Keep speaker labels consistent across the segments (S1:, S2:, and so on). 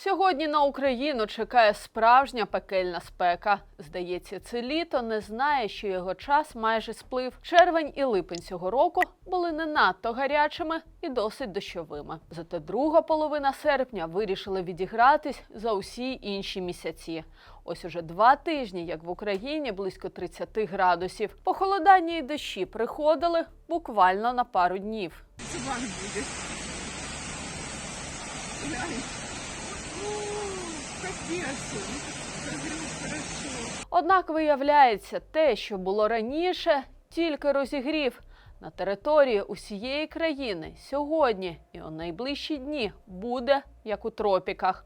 S1: Сьогодні на Україну чекає справжня пекельна спека. Здається, це літо не знає, що його час майже сплив. Червень і липень цього року були не надто гарячими і досить дощовими. Зате друга половина серпня вирішила відігратись за усі інші місяці. Ось уже два тижні, як в Україні близько 30 градусів. Похолодання і дощі приходили буквально на пару днів.
S2: Зван буде.
S1: Однак виявляється, те, що було раніше, тільки розігрів. На території усієї країни сьогодні і у найближчі дні буде як у тропіках.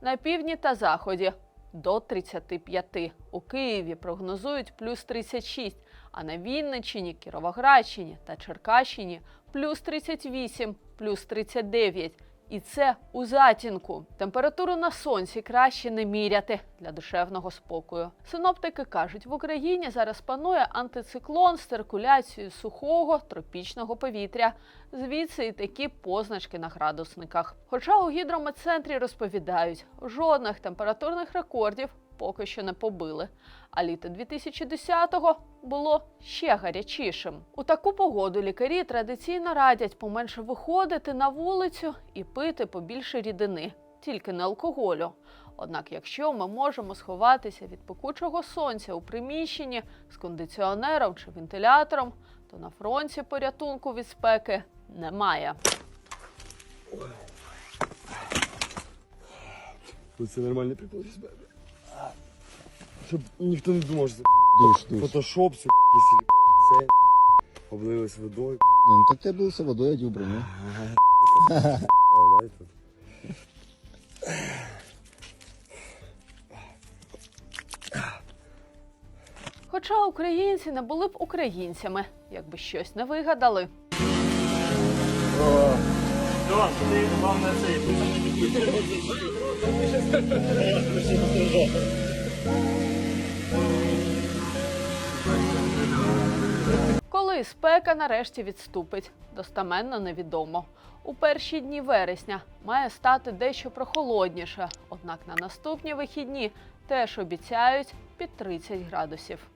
S1: На півдні та заході до 35. У Києві прогнозують плюс 36, а на Вінниччині, Кіровоградщині та Черкащині плюс 38, плюс 39. І це у затінку. Температуру на сонці краще не міряти для душевного спокою. Синоптики кажуть, в Україні зараз панує антициклон з циркуляцією сухого тропічного повітря. Звідси і такі позначки на градусниках. Хоча у гідрометцентрі розповідають, жодних температурних рекордів поки що не побили. А літо 2010-го було ще гарячішим. У таку погоду лікарі традиційно радять поменше виходити на вулицю і пити побільше рідини, тільки не алкоголю. Однак, якщо ми можемо сховатися від пекучого сонця у приміщенні з кондиціонером чи вентилятором, то на фронті порятунку від спеки немає.
S3: Це нормальний прикол з. Щоб ніхто не думав, що це
S4: Душ, душ.
S3: фотошоп, це це облились водою.
S4: Не, ну так тебе одел броню.
S3: А, дай тут.
S1: Хоча українці не були б українцями, якби щось не вигадали. Коли спека нарешті відступить, достаменно невідомо. У перші дні вересня має стати дещо прохолодніше, однак на наступні вихідні теж обіцяють під 30 градусів.